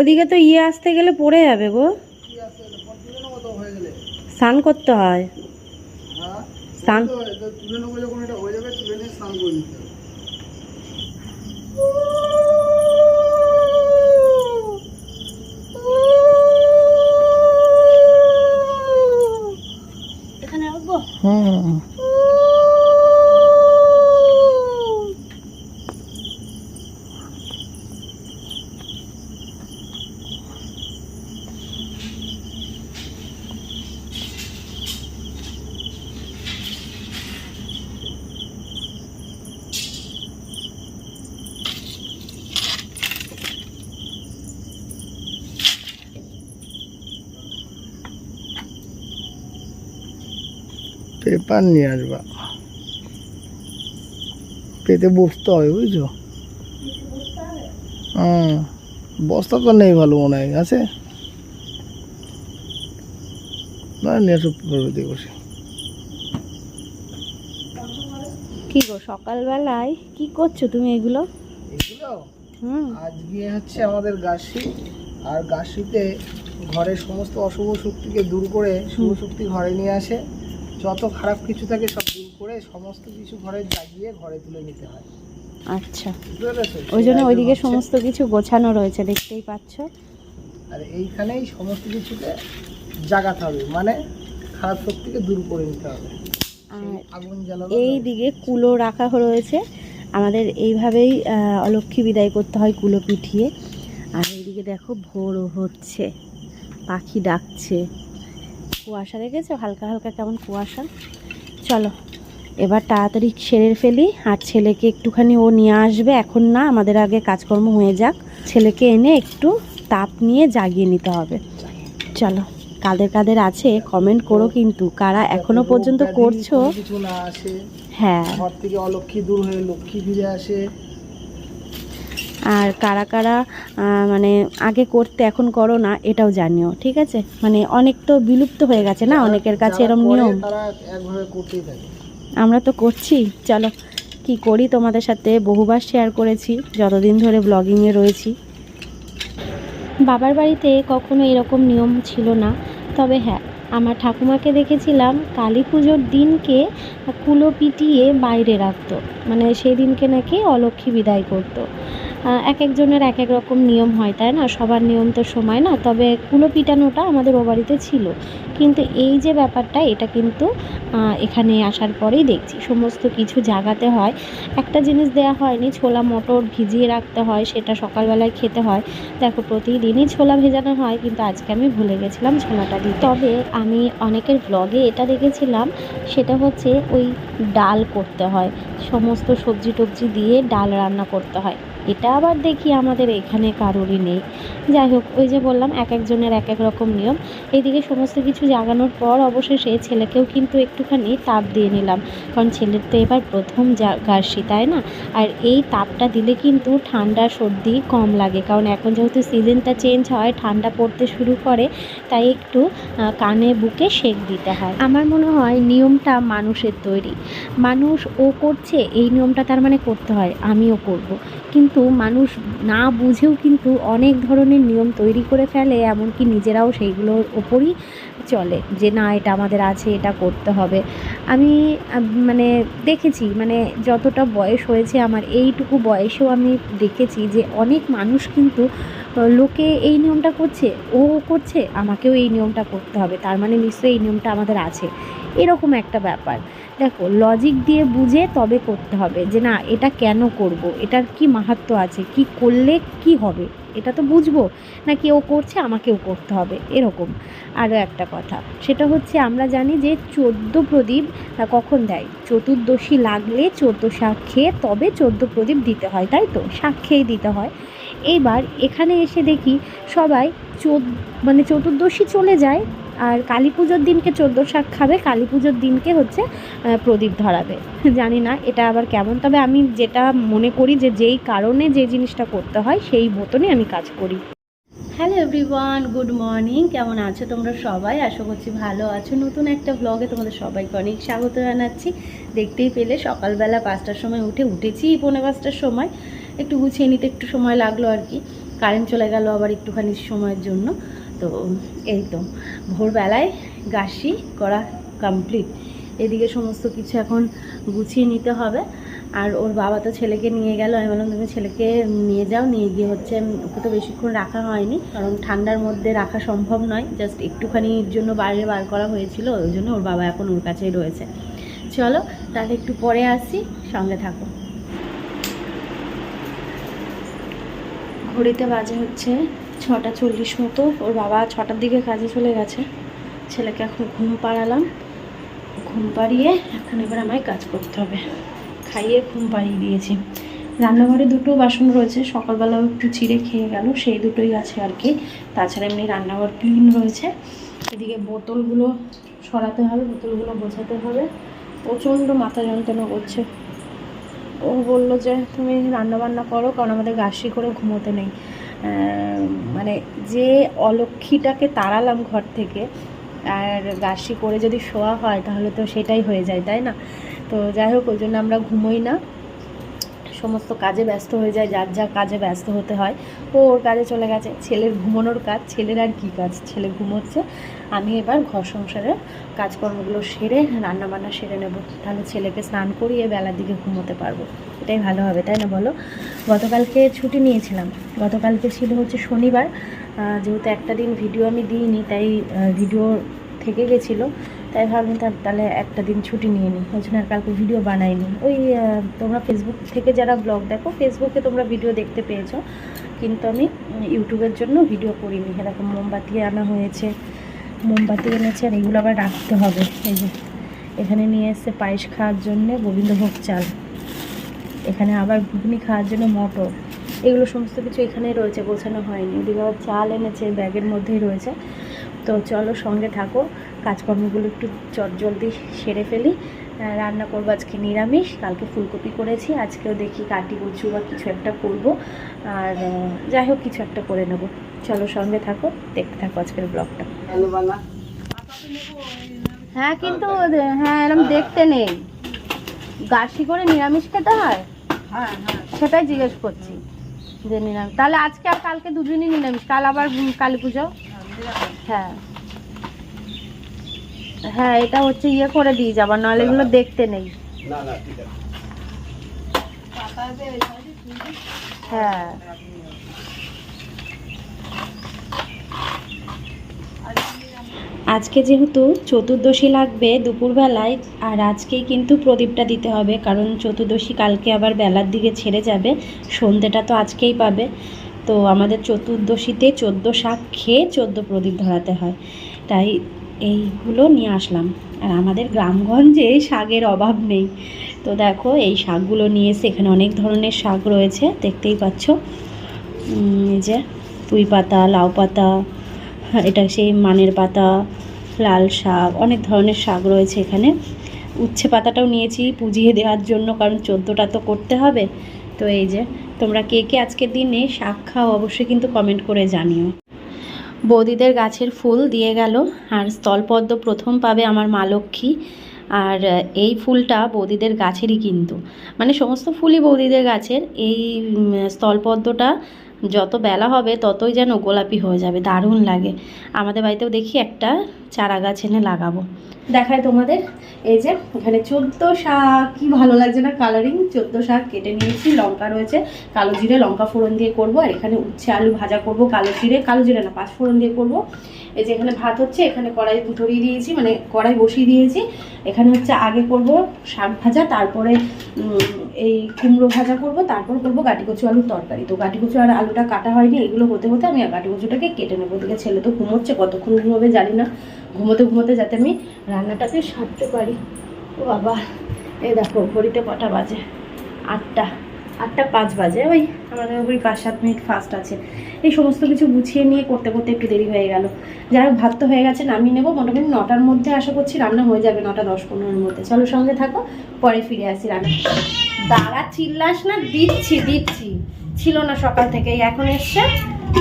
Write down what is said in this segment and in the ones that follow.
ওদিকে তো ইয়ে আসতে গেলে পড়ে যাবে গো। হয়ে স্নান করতে হয়। হ্যাঁ স্নান এটা তুলে নেব যখন এটা হয়ে যাবে তুলে নিয়ে স্নান করে নিতে হবে এখানে রাখব হুম পেপার নিয়ে আসবা। পেতে বসতে হবে বুঝছ? হ্যাঁ বস্তা তো নেই ভালো মনে হয় আছে? না নিয়ে আসো পেতে বসে। কি গো সকালবেলায় কি করছ তুমি এগুলো? এগুলো? আজকে হচ্ছে আমাদের গাছি আর গাছিতে ঘরের সমস্ত অশুভ শক্তিকে দূর করে শুভ শক্তি ঘরে নিয়ে আসে। যত খারাপ কিছু থাকে সব দূর করে সমস্ত কিছু ঘরে জাগিয়ে ঘরে তুলে নিতে হয়। আচ্ছা। ওই জন্য ওইদিকে সমস্ত কিছু গোছানো রয়েছে দেখতেই পাচ্ছ। আর এইখানেই সমস্ত কিছুকে জাগাতে হবে মানে খারাপ শক্তিকে দূর করে নিতে হবে। আগুন জ্বালানো এই দিকে কুলো রাখা রয়েছে। আমাদের এইভাবেই অলক্ষ্মী বিদায় করতে হয় কুলো পিঠিয়ে। আর এইদিকে দেখো ভোর হচ্ছে পাখি ডাকছে। কুয়াশা দেখেছ? হালকা হালকা কেমন কুয়াশা? চলো এবার তাড়াতাড়ি সেরে ফেলি। আর ছেলেকে একটুখানি ও নিয়ে আসবে। এখন না আমাদের আগে কাজকর্ম হয়ে যাক। ছেলেকে এনে একটু তাপ নিয়ে জাগিয়ে নিতে হবে। চলো কাদের কাদের আছে কমেন্ট করো কিন্তু। কারা এখনও পর্যন্ত করছ? হ্যাঁ। ঘর থেকে অলক্ষ্মী দূর হয়ে লক্ষ্মী ফিরে আসে। আর কারা কারা মানে আগে করতে এখন করো না এটাও জানিও ঠিক আছে? মানে অনেক তো বিলুপ্ত হয়ে গেছে না অনেকের কাছে এরম নিয়ম? আমরা তো করছি চলো কি করি তোমাদের সাথে? বহুবার শেয়ার করেছি যতদিন ধরে ব্লগিংয়ে রয়েছি। বাবার বাড়িতে কখনো এরকম নিয়ম ছিল না তবে হ্যাঁ আমার ঠাকুমাকে দেখেছিলাম কালী পুজোর দিনকে কুলো পিটিয়ে বাইরে রাখতো মানে সেই দিনকে নাকি অলক্ষ্মী বিদায় করতো। এক একজনের এক এক রকম নিয়ম হয়, তাই না? সবার নিয়ম তো সময় না, তবে কুলো পিটানোটা আমাদের ও বাড়িতে ছিল। কিন্তু এই যে ব্যাপারটা, এটা কিন্তু এখানে আসার পরেই দেখছি। সমস্ত কিছু জাগাতে হয়। একটা জিনিস দেয়া হয়নি, ছোলা মটর ভিজিয়ে রাখতে হয়, সেটা সকালবেলায় খেতে হয়। দেখো, প্রতিদিনই ছোলা ভেজানো হয়, কিন্তু আজকে আমি ভুলে গেছিলাম ছোলাটা দিতে। তবে আমি অনেকের ব্লগে এটা দেখেছিলাম, সেটা হচ্ছে ওই ডাল করতে হয়। সমস্ত সবজি টবজি দিয়ে ডাল রান্না করতে হয়। এটা আবার দেখি আমাদের এখানে কারোরই নেই। যাই হোক, ওই যে বললাম, এক একজনের এক এক রকম নিয়ম। এইদিকে সমস্ত কিছু জাগানোর পর অবশেষে ছেলেকেও কিন্তু একটুখানি তাপ দিয়ে নিলাম। কারণ ছেলের তো এবার প্রথম গার্সি তাই না? আর এই তাপটা দিলে কিন্তু ঠান্ডা সর্দি কম লাগে। কারণ এখন যেহেতু সিজনটা চেঞ্জ হয়, ঠান্ডা পড়তে শুরু করে, তাই একটু কানে বুকে সেক দিতে হয়। আমার মনে হয় নিয়মটা মানুষের তৈরি। মানুষ ও করছে, এই নিয়মটা তার মানে করতে হয়, আমিও করব। কিন্তু মানুষ না বুঝেও কিন্তু অনেক ধরনের নিয়ম তৈরি করে ফেলে, এমনকি নিজেরাও সেইগুলোর ওপরই চলে যে, না, এটা আমাদের আছে, এটা করতে হবে। আমি মানে দেখেছি মানে যতটা বয়স হয়েছে, আমার এইটুকু বয়সেও আমি দেখেছি যে, অনেক মানুষ কিন্তু লোকে এই নিয়মটা করছে, ও করছে, আমাকেও এই নিয়মটা করতে হবে, তার মানে নিশ্চয়ই এই নিয়মটা আমাদের আছে। এরকম একটা ব্যাপার। দেখো লজিক দিয়ে বুঝে তবে করতে হবে যে না, এটা কেন করব? এটার কি মাহাত্ম্য আছে? কি করলে কি হবে? এটা তো বুঝব। না কেউ করছে, আমাকেও করতে হবে। এরকম আরও একটা কথা। সেটা হচ্ছে আমরা জানি যে চোদ্দ প্রদীপ কখন দেয়? চতুর্দশী লাগলে চোদ্দ শাক খেয়ে তবে চোদ্দ প্রদীপ দিতে হয়, তাই তো? শাক খেয়ে দিতে হয়। এইবার এখানে এসে দেখি সবাই চোদ মানে চতুর্দশী চলে যায় আর কালী পুজোর দিনকে চোদ্দ শাক খাবে, কালী পুজোর দিনকে হচ্ছে প্রদীপ ধরাবে। জানি না এটা আবার কেমন, তবে আমি যেটা মনে করি যে যেই কারণে যে জিনিসটা করতে হয়, সেই মতনই আমি কাজ করি। হ্যালো এভরিওয়ান গুড মর্নিং কেমন আছো তোমরা সবাই? আশা করছি ভালো আছো। নতুন একটা ব্লগে তোমাদের সবাইকে অনেক স্বাগত জানাচ্ছি। দেখতেই পেলে সকালবেলা পাঁচটার সময় উঠে উঠেছি পৌনে পাঁচটার সময়। একটু গুছিয়ে নিতে একটু সময় লাগল আর কি। কারেন্ট চলে গেল আবার একটুখানি সময়ের জন্য। তো এই তো, ভোরবেলায় গাছি করা কমপ্লিট এদিকে সমস্ত কিছু এখন গুছিয়ে নিতে হবে। আর ওর বাবা তো ছেলেকে নিয়ে গেল, আমি বললাম, তুমি ছেলেকে নিয়ে যাও, নিয়ে গিয়ে হচ্ছে, ওকে তো বেশিক্ষণ রাখা হয়নি, কারণ ঠান্ডার মধ্যে রাখা সম্ভব নয়। জাস্ট একটুখানির জন্য বাইরে বার করা হয়েছিল, ওই জন্য ওর বাবা এখন ওর কাছেই রয়েছে। চলো, তাহলে একটু পরে আসি, সঙ্গে থাকো। ঘড়িতে বাজে হচ্ছে ছটা চল্লিশ মতো। ওর বাবা ছটার দিকে কাজে চলে গেছে। ছেলেকে এখন ঘুম পাড়ালাম। ঘুম পাড়িয়ে এখন এবার আমায় কাজ করতে হবে। খাইয়ে ঘুম পাড়িয়ে দিয়েছি। রান্নাঘরে দুটো বাসন রয়েছে। সকালবেলাও একটু চিড়ে খেয়ে গেল। সেই দুটোই আছে আর কি। তাছাড়া এমনি রান্নাঘর ক্লিন রয়েছে। এদিকে বোতলগুলো সরাতে হবে, বোতলগুলো বোঝাতে হবে। প্রচণ্ড মাথা যন্ত্রণা করছে। ও বলল যে, তুমি রান্না বান্না করো, কারণ আমাদের গাছি করে ঘুমোতে নেই। মানে যে অলক্ষীটাকে তাড়ালাম ঘর থেকে, আর গাছি করে যদি শোয়া হয় তাহলে তো সেটাই হয়ে যায়, তাই না? তো যাই হোক, ওই জন্য আমরা ঘুমোই না। সমস্ত কাজে ব্যস্ত হয়ে যায়, যার যা কাজে ব্যস্ত হতে হয়। ও ওর কাজে চলে গেছে। ছেলের ঘুমানোর কাজ, ছেলের আর কী কাজ? ছেলে ঘুমোচ্ছে। আমি এবার ঘর সংসারের কাজকর্মগুলো সেরে, রান্নাবান্না সেরে নেব। তাহলে ছেলেকে স্নান করিয়ে বেলার দিকে ঘুমোতে পারব। এটাই ভালো হবে, তাই না বলো? গতকালকে ছুটি নিয়েছিলাম। গতকালকে ছিল হচ্ছে শনিবার। যেহেতু একটা দিন ভিডিও আমি দিইনি, তাই ভিডিও থেকে গেছিল। তাই ভাবলাম তাহলে একটা দিন ছুটি নিয়ে নিই। ওই জন্য আর কালকে ভিডিও বানাইনি। ওই তোমরা ফেসবুক থেকে যারা ব্লগ দেখো ফেসবুকে তোমরা ভিডিও দেখতে পেয়েছ। কিন্তু আমি ইউটিউবের জন্য ভিডিও করিনি। এরকম মোমবাতি আনা হয়েছে, মোমবাতি এনেছে, আর এগুলো আবার রাখতে হবে। এই যে, এখানে নিয়ে এসছে পায়েস খাওয়ার জন্যে গোবিন্দভোগ চাল। এখানে আবার ঘুগনি খাওয়ার জন্য মটর। এগুলো সমস্ত কিছু এখানেই রয়েছে গোছানো হয়নি। ওদিকে আবার চাল এনেছে ব্যাগের মধ্যেই রয়েছে। তো চলো সঙ্গে থাকো কাজকর্মগুলো একটু চটজলদি সেরে ফেলি। রান্না করব আজকে নিরামিষ কালকে ফুলকপি করেছি আজকেও দেখি কাটি কুচু বা কিছু একটা করব। আর যাই হোক কিছু একটা করে নেব। চলো সঙ্গে থাকো দেখতে থাকো আজকের ব্লগটা। হ্যাঁ কিন্তু হ্যাঁ এরকম দেখতে নেই। গাছি করে নিরামিষ খেতে হয়? হ্যাঁ হ্যাঁ। সেটাই জিজ্ঞেস করছি। যে নিরামিষ তাহলে আজকে আর কালকে দুদিনই নিরামিষ। কাল আবার কালী পুজো? হ্যাঁ। হ্যাঁ এটা হচ্ছে ইয়ে করে দিয়ে যাবার নাহলে এগুলো দেখতে নেই। হ্যাঁ। আজকে যেহেতু চতুর্দশী লাগবে দুপুরবেলায়, আর আজকেই কিন্তু প্রদীপটা দিতে হবে, কারণ চতুর্দশী কালকে আবার বেলার দিকে ছেড়ে যাবে সন্ধ্যেটা তো আজকেই পাবে। তো আমাদের চতুর্দশীতে চোদ্দ শাক খেয়ে চোদ্দ প্রদীপ ধরাতে হয়। তাই এইগুলো নিয়ে আসলাম। আর আমাদের গ্রামগঞ্জে শাকের অভাব নেই। তো দেখো, এই শাকগুলো নিয়ে এসে এখানে অনেক ধরনের শাক রয়েছে, দেখতেই পাচ্ছ। এই যে পুঁই পাতা, লাউ পাতা এটা সেই মানের পাতা, লাল শাক, অনেক ধরনের শাক রয়েছে এখানে। উচ্ছে পাতাটাও নিয়েছি পুজিয়ে দেওয়ার জন্য, কারণ চোদ্দোটা তো করতে হবে। তো এই যে, তোমরা কে কে আজকের দিনে শাক খাও অবশ্যই কিন্তু কমেন্ট করে জানিও। বৌদিদের গাছের ফুল দিয়ে গেল, আর স্থলপদ্ম প্রথম পাবে আমার মা লক্ষ্মী। আর এই ফুলটা বৌদিদের গাছেরই কিন্তু। মানে সমস্ত ফুলই বৌদিদের গাছের। এই স্থলপদ্মটা যত বেলা হবে ততই যেন গোলাপি হয়ে যাবে, দারুণ লাগে। আমাদের বাড়িতেও দেখি একটা চারা গাছ এনে লাগাবো। দেখায় তোমাদের। এই যে, এখানে চোদ্দ শাক, কি ভালো লাগছে না কালারিং চোদ্দ শাক কেটে নিয়েছি, লঙ্কা রয়েছে। কালো জিরে, লঙ্কা ফোড়ন দিয়ে করব, আর এখানে উচ্ছে আলু ভাজা করব, কালো জিরে কালো জিরে না, পাঁচ ফোড়ন দিয়ে করব। এই যে এখানে ভাত হচ্ছে, এখানে কড়াই ধরিয়ে দিয়েছি মানে কড়াই বসিয়ে দিয়েছি। এখানে হচ্ছে আগে করব শাক ভাজা, তারপরে এই কুমড়ো ভাজা করব, তারপর করব গাটি কচু আলুর তরকারি। তো গাটি কচু আর আলুটা কাটা হয়নি, এগুলো হতে হতে আমি গাটি কচুটাকে কেটে নেব। ওদিকে ছেলে তো ঘুমোচ্ছে, কতক্ষণ ঘুমোবে জানি না। ঘুমোতে ঘুমোতে যাতে আমি রান্নাটাকে সারতে পারি। ও বাবা, এই দেখো, ঘড়িতে কটা বাজে? আটটা আটটা পাঁচ বাজে। ওই আমাদের ওই পাঁচ, সাত মিনিট ফাস্ট আছে। এই সমস্ত কিছু গুছিয়ে নিয়ে করতে করতে একটু দেরি হয়ে গেল। যাই হোক, ভাত তো হয়ে গেছে, নামিয়ে নেব। মোটামুটি নটার মধ্যে আশা করছি রান্না হয়ে যাবে, নটা দশ পনেরোর মধ্যে। চলো সঙ্গে থাকো, পরে ফিরে আসি রান্না দাঁড়া চিল্লাস না, দিচ্ছি দিচ্ছি। ছিল না সকাল থেকে এখন এসছে।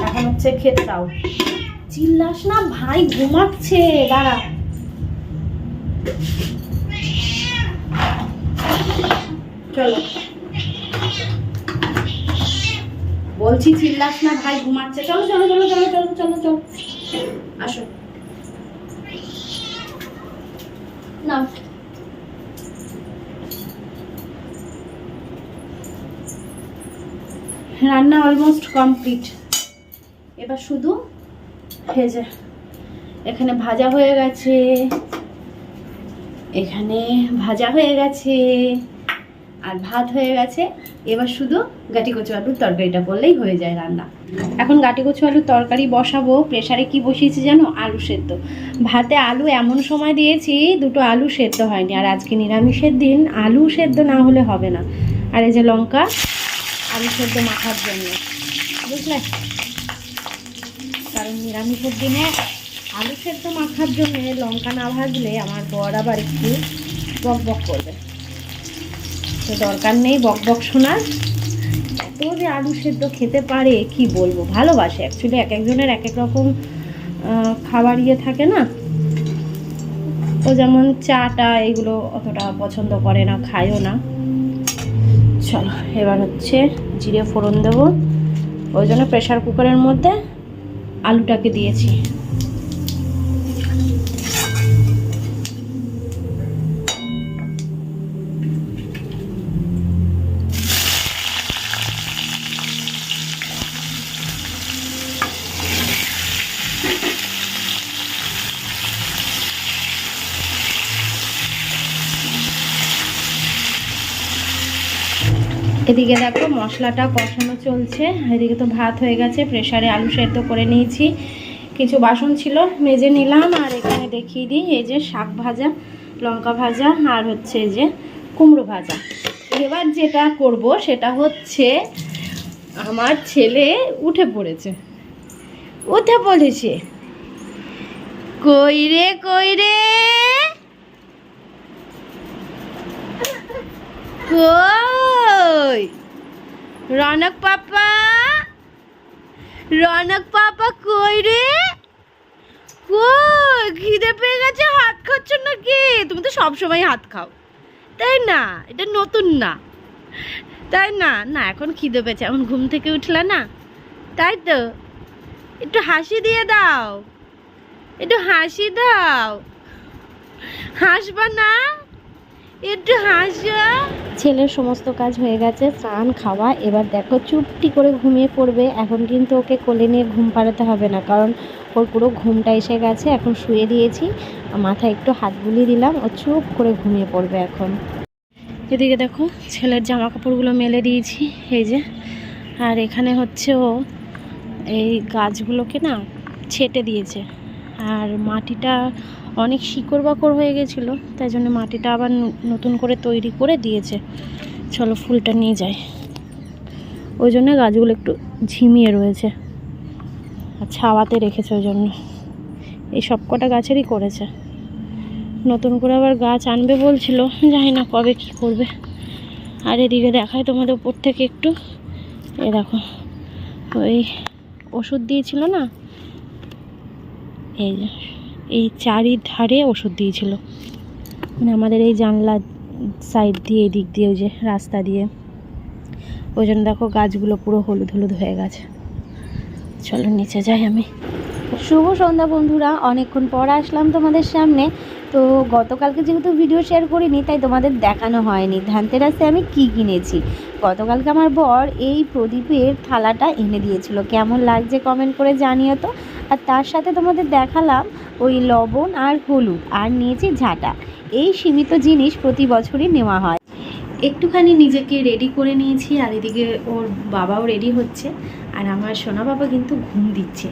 এখন হচ্ছে খেতে দাও। চিল্লাস না, ভাই ঘুমাচ্ছে, দাঁড়া। চলো। বলছি চিল্লাস না, ভাই ঘুমাচ্ছে। চলো চলো চলো চলো চলো চলো চলো। আসো। নাও। রান্না অলমোস্ট কমপ্লিট এবার শুধু ভেজে। এখানে ভাজা হয়ে গেছে। এখানে ভাজা হয়ে গেছে। আর ভাত হয়ে গেছে। এবার শুধু গাটি কচু আলুর তরকারিটা করলেই হয়ে যায় রান্না। এখন গাটি কচু আলুর তরকারি বসাবো। প্রেশারে কি বসিয়েছি জানো? আলু সেদ্ধ। ভাতে আলু এমন সময় দিয়েছি, দুটো আলু সেদ্ধ হয়নি। আর আজকে নিরামিষের দিন, আলু সেদ্ধ না হলে হবে না। আর এই যে লঙ্কা, আলু সেদ্ধ মাখার জন্য। বুঝলে? কারণ নিরামিষের দিনে আলু সেদ্ধ মাখার জন্য লঙ্কা না ভাজলে আমার বর আবার একটু বক বক করবে। তো দরকার নেই বক বক শোনার। এত যে আলু সেদ্ধ খেতে পারে, কি বলব? ভালোবাসে অ্যাকচুয়ালি এক একজনের এক এক রকম খাবার ইয়ে থাকে না? ও যেমন চাটা এগুলো অতটা পছন্দ করে না, খায়ও না। চলো, এবার হচ্ছে জিরে ফোড়ন দেবো। ওই জন্য প্রেশার কুকারের মধ্যে আলুটাকে দিয়েছি। এদিকে দেখো মশলাটা কষানো চলছে। এদিকে তো ভাত হয়ে গেছে প্রেসারে আলু সেদ্ধ করে নিয়েছি। কিছু বাসন ছিল, মেজে নিলাম আর এখানে দেখিয়ে দিই, এই যে শাক ভাজা, লঙ্কা ভাজা আর হচ্ছে যে কুমড়ো ভাজা। এবার যেটা করব সেটা হচ্ছে আমার ছেলে উঠে পড়েছে। উঠে পড়েছে। কই রে কই রে? কই? রনক পাপা? রনক পাপা কই রে? কই? খিদে পেয়ে গেছে, হাত খাচ্ছ নাকি? তুমি তো সবসময় হাত খাও। তাই না? এটা নতুন না। তাই না? না, এখন খিদে পেয়েছে, এখন ঘুম থেকে উঠলা না? তাই তো। একটু হাসি দিয়ে দাও। একটু হাসি দাও। হাসবা না? একটু হাসা। ছেলের সমস্ত কাজ হয়ে গেছে, স্নান, খাওয়া। এবার দেখো, চুপটি করে ঘুমিয়ে পড়বে। এখন কিন্তু ওকে কোলে নিয়ে ঘুম পাড়াতে হবে না, কারণ ওর পুরো ঘুমটা এসে গেছে। এখন শুয়ে দিয়েছি। মাথায় একটু হাত বুলিয়ে দিলাম। ও চুপ করে ঘুমিয়ে পড়বে এখন। এদিকে দেখো, ছেলের জামা কাপড়গুলো মেলে দিয়েছি, এই যে। আর এখানে হচ্ছে ও এই গাছগুলোকে না ছেটে দিয়েছে। আর মাটিটা অনেক শিকড় বাকড় হয়ে গেছিল, তাই জন্য মাটিটা আবার নতুন করে তৈরি করে দিয়েছে। চলো ফুলটা নিয়ে যাই। ওই জন্য গাছগুলো একটু ঝিমিয়ে রয়েছে আর ছাওয়াতে রেখেছে ওই জন্য। এই সব কটা গাছেরই করেছে। নতুন করে আবার গাছ আনবে বলছিল, জানি না কবে কি করবে। আর এদিকে দেখায় তোমাদের উপর থেকে একটু। এ দেখো, ওই ওষুধ দিয়েছিল না? এই যে। এই চারিধারে ওষুধ দিয়েছিল। মানে আমাদের এই জানলা সাইড দিয়ে এই দিক দিয়ে ওই যে রাস্তা দিয়ে। ওই জন্য দেখো গাছগুলো পুরো হলুদ হলুদ হয়ে গেছে। চলো নিচে যাই আমি। শুভ সন্ধ্যা বন্ধুরা, অনেকক্ষণ পর আসলাম তোমাদের সামনে। তো গতকালকে যেহেতু ভিডিও শেয়ার করিনি, তাই তোমাদের দেখানো হয়নি। ধানতেরাসে আমি কি কিনেছি? গতকালকে আমার বর এই প্রদীপের থালাটা এনে দিয়েছিল। কেমন লাগছে কমেন্ট করে জানিও তো। আর তার সাথে তোমাদের দেখালাম ওই লবণ আর হলুদ আর নিয়েছি ঝাঁটা। এই সীমিত জিনিস প্রতি বছরই নেওয়া হয়। একটুখানি নিজেকে রেডি করে নিয়েছি আর এদিকে ওর বাবাও রেডি হচ্ছে আর আমার সোনা বাবা কিন্তু ঘুম দিচ্ছে।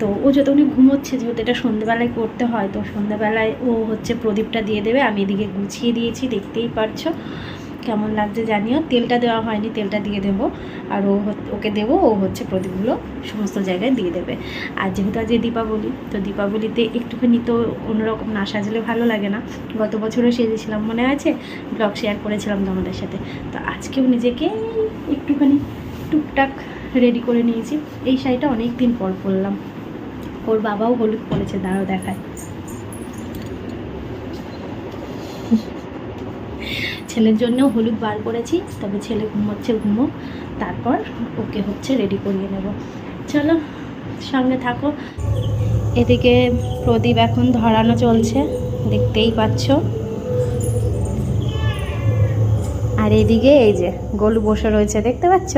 তো ও যতক্ষণে ঘুমোচ্ছে, যেহেতু এটা সন্ধ্যেবেলায় করতে হয়, তো সন্ধ্যেবেলায় ও হচ্ছে প্রদীপটা দিয়ে দেবে। আমি এদিকে গুছিয়ে দিয়েছি, দেখতেই পারছ। কেমন লাগছে জানিও। তেলটা দেওয়া হয়নি, তেলটা দিয়ে দেবো। আর ও ওকে দেবো, ও হচ্ছে প্রদীপগুলো সমস্ত জায়গায় দিয়ে দেবে। আর যেহেতু আজ দীপাবলি, তো দীপাবলিতে একটুখানি তো অন্যরকম না সাজলে ভালো লাগে না। গত বছরও সেজেছিলাম মনে আছে? ব্লগ শেয়ার করেছিলাম তোমাদের সাথে। তো আজকেও নিজেকে একটুখানি টুকটাক রেডি করে নিয়েছি। এই শাড়িটা অনেক দিন পর পরলাম। ওর বাবাও হলুদ পরেছে, দাঁড়াও দেখায়। ছেলের জন্যও হলুদ বার করেছি, তবে ছেলে ঘুমোচ্ছে ঘুমো। তারপর ওকে হচ্ছে রেডি করিয়ে নেব। চলো সঙ্গে থাকো। এদিকে প্রদীপ এখন ধরানো চলছে, দেখতেই পাচ্ছ। আর এদিকে এই যে গোলু বসে রয়েছে, দেখতে পাচ্ছ?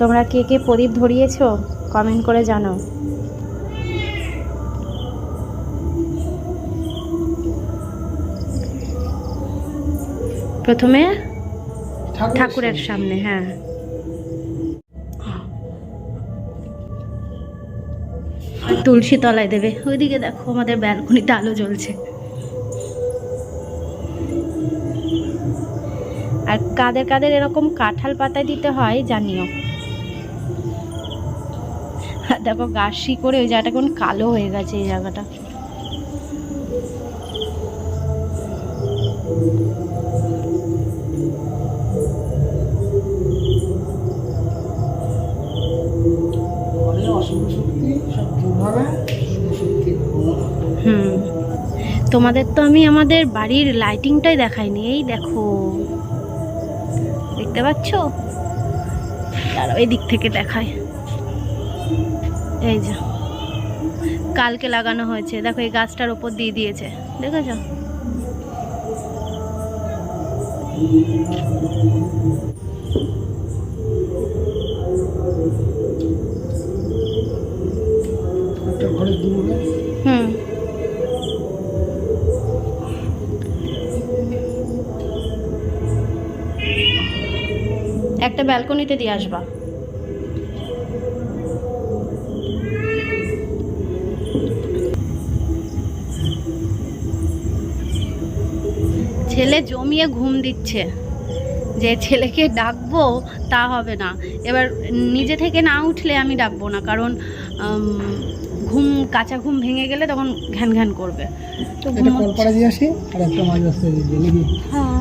তোমরা কে কে প্রদীপ ধরিয়েছ? কমেন্ট করে জানাও। প্রথমে ঠাকুরের সামনে। হ্যাঁ। তুলসী তলায় দেবে। ওইদিকে দেখো আমাদের ব্যালকনিতে আলো জ্বলছে। আর কাদের কাদের এরকম কাঁঠাল পাতায় দিতে হয় জানিও। দেখো গাছি করে ওই জায়গাটা কোন কালো হয়ে গেছে এই জায়গাটা। তোমাদের তো আমি আমাদের বাড়ির লাইটিংটাই দেখাইনি। এই দেখো। দেখতে পাচ্ছ? তার ওই দিক থেকে দেখায় এই যে কালকে লাগানো হয়েছে। দেখো এই গাছটার ওপর দিয়ে দিয়েছে। দেখেছ? হুম। একটা ব্যালকনিতে দিয়ে আসবা। ছেলে জমিয়ে ঘুম দিচ্ছে। যে ছেলেকে ডাকবো তা হবে না। এবার নিজে থেকে না উঠলে আমি ডাকবো না, কারণ ঘুম কাঁচা ঘুম ভেঙে গেলে তখন ঘ্যান ঘ্যান করবে। তো হ্যাঁ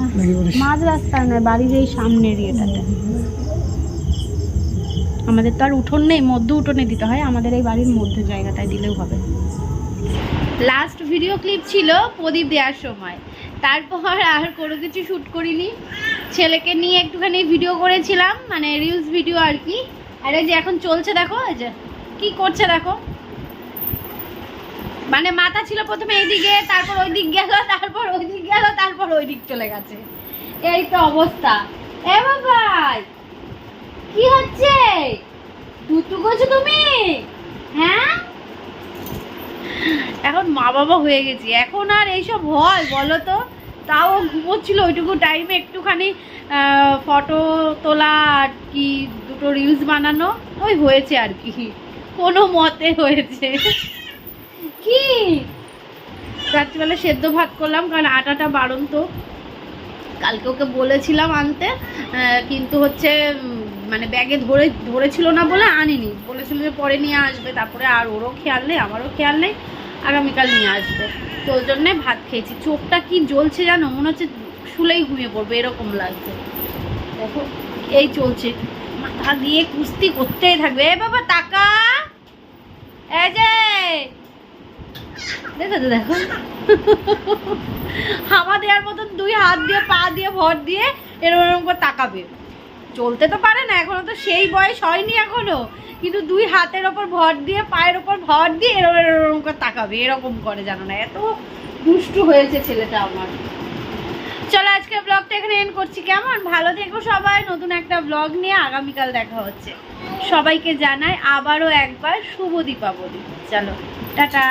মাঝ রাস্তা নয় বাড়ির এই সামনের ইয়েটাতে। আমাদের তো আর উঠোন নেই মধ্য উঠোনে দিতে হয় আমাদের এই বাড়ির মধ্যে জায়গাটায় দিলেও হবে। লাস্ট ভিডিও ক্লিপ ছিল প্রদীপ দেওয়ার সময়। তারপর আর কোনো কিছু শ্যুট করিনি। ছেলেকে নিয়ে একটুখানি ভিডিও করেছিলাম মানে রিলস ভিডিও আর কি। আর এই যে এখন চলছে দেখো এই যে কি করছে দেখো। মানে মাথা ছিল প্রথমে এইদিকে, তারপর ওই দিক গেল, তারপর ওই দিক গেল, তারপর ওই দিক চলে গেছে। এই তো অবস্থা। এ বাবাই, কি হচ্ছে? দুটু করছ তুমি? হ্যাঁ? এখন মা বাবা হয়ে গেছি। এখন আর এইসব হয়, বলো তো? তাও ঘুমোচ্ছিল ওইটুকু টাইমে একটুখানি ফটো তোলা আর কি, দুটো রিলস বানানো, ওই হয়েছে আর কি। কোনো মতে হয়েছে। কি? রাত্রিবেলা সেদ্ধ ভাত করলাম, কারণ আটাটা বারণ তো কালকে ওকে বলেছিলাম আনতে কিন্তু হচ্ছে মানে ব্যাগে ধরে, ধরেছিল না বলে আনিনি। বলেছিল যে পরে নিয়ে আসবে, তারপরে আর ওরও খেয়াল নেই, আমারও খেয়াল নেই, আগামীকাল নিয়ে আসবে। তো ওই জন্যে ভাত খেয়েছি। চোখটা কি জ্বলছে জানো? মনে হচ্ছে শুলেই ঘুমিয়ে পড়বে, এরকম লাগছে। দেখো, এই চলছে। মাথা দিয়ে কুস্তি করতেই থাকবে। এ বাবা টাকা এই যে! দেখো তো দেখো। হামা দেওয়ার মতন দুই হাত দিয়ে, পা দিয়ে, ভর দিয়ে এরকম এরকম করে তাকাবে। চলতে তো পারে না, এখনও তো সেই বয়স হয়নি এখনও। কিন্তু দুই হাতের ওপর ভর দিয়ে, পায়ের ওপর ভর দিয়ে এরকম এরকম করে তাকাবে, এরকম করে জানো না, এত দুষ্টু হয়েছে ছেলেটা আমার। চলো, আজকে ব্লগটা এখানে এন্ড করছি। কেমন? ভালো থেকো সবাই, নতুন একটা ব্লগ নিয়ে আগামীকাল দেখা হচ্ছে। সবাইকে জানাই আবারও একবার শুভ দীপাবলি। চলো, টাটা।